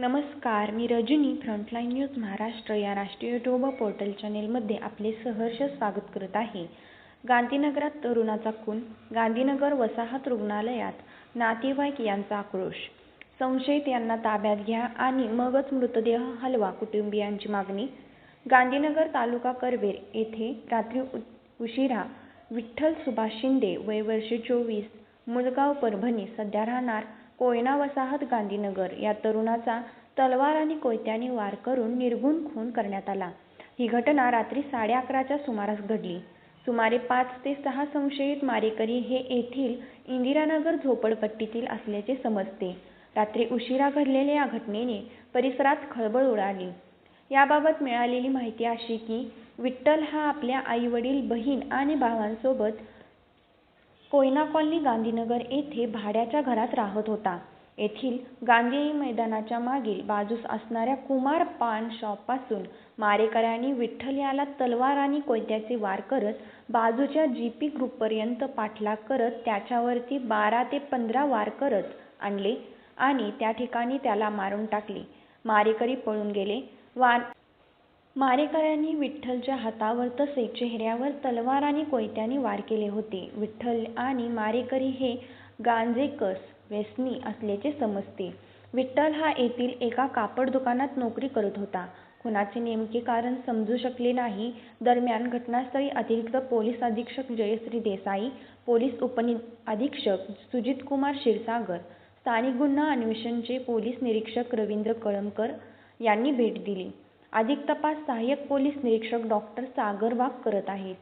नमस्कार मी Rajani frontline news Maharashtra या राष्ट्रीय यूट्यूब पोर्टल चॅनेलमध्ये आपले सहर्ष स्वागत करत आहे. गांधीनगरात तरुणाचा खून गांधीनगर वसाहत रुग्णालयात नातेवाईक यांचा आक्रोश. संशयित यांना ताब्यात घ्या आणि मगच मृतदेह हलवा कुटुंबियांची मागणी. गांधीनगर तालुका करवेर येथे रात्री उ उशिरा विठ्ठल सुभाष शिंदे वय वर्ष चोवीस मुलगाव परभणी सध्या राहणार कोयना वसाहत गांधीनगर या तरुणाचा तलवार आणि कोयत्याने वार करून निर्गुण खून करण्यात आला. ही घटना रात्री साडे अकराच्या सुमारास घडली. सुमारे पाच ते सहा संशयित मारेकरी हे येथील इंदिरानगर झोपडपट्टीतील असल्याचे समजते. रात्री उशिरा घडलेल्या या घटनेने परिसरात खळबळ उडाली. याबाबत मिळालेली माहिती अशी की विठ्ठल हा आपल्या आई वडील बहीण आणि भावांसोबत कोयना कॉलनी गांधीनगर येथे भाड्याच्या घरात राहत होता. येथील गांधी मैदानाच्या मागील बाजूस असणाऱ्या कुमार पान शॉपपासून मारेकऱ्यांनी विठ्ठल याला तलवार आणि कोयत्याचे वार करत बाजूच्या जी पी ग्रुपपर्यंत पाठलाग करत त्याच्यावरती बारा ते पंधरा वार करत आणले आणि त्या ठिकाणी त्याला मारून टाकले. मारेकरी पळून गेले. वार मारेकऱ्यांनी विठ्ठलच्या हातावर तसेच चेहऱ्यावर तलवार आणि कोयत्याने वार केले होते. विठ्ठल आणि मारेकरी हे गांजेकस व्यसनी असल्याचे समजते. विठ्ठल हा येथील एका कापड दुकानात नोकरी करत होता. खुनाचे नेमके कारण समजू शकले नाही. दरम्यान घटनास्थळी अतिरिक्त पोलीस अधीक्षक जयश्री देसाई पोलीस उपअधीक्षक सुजितकुमार क्षीरसागर स्थानिक गुन्हा अन्वेषणचे पोलीस निरीक्षक रवींद्र कळमकर यांनी भेट दिली. अधिक तपास सहाय्यक पोलीस निरीक्षक डॉक्टर सागर वाघ करत आहेत.